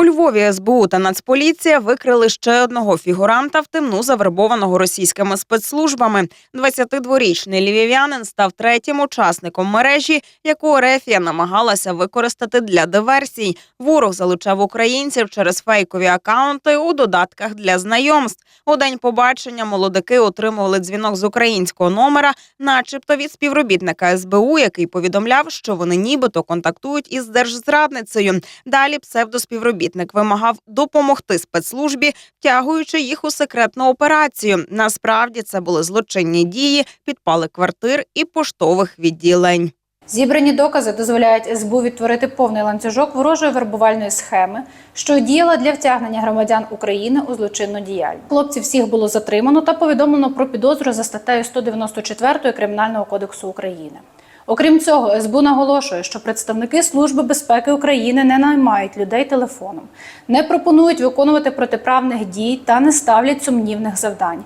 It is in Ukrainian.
У Львові СБУ та Нацполіція викрили ще одного фігуранта в темну завербованого російськими спецслужбами. 22-річний львів'янин став третім учасником мережі, яку Рефія намагалася використати для диверсій. Ворог залучав українців через фейкові акаунти у додатках для знайомств. У день побачення молодики отримували дзвінок з українського номера, начебто від співробітника СБУ, який повідомляв, що вони нібито контактують із держзрадницею. Далі псевдоспівробітник вимагав допомогти спецслужбі, втягуючи їх у секретну операцію. Насправді це були злочинні дії, підпали квартир і поштових відділень. Зібрані докази дозволяють СБУ відтворити повний ланцюжок ворожої вербувальної схеми, що діяла для втягнення громадян України у злочинну діяльність. Хлопців всіх було затримано та повідомлено про підозру за статтею 194 Кримінального кодексу України. Окрім цього, СБУ наголошує, що представники Служби безпеки України не наймають людей телефоном, не пропонують виконувати протиправних дій та не ставлять сумнівних завдань.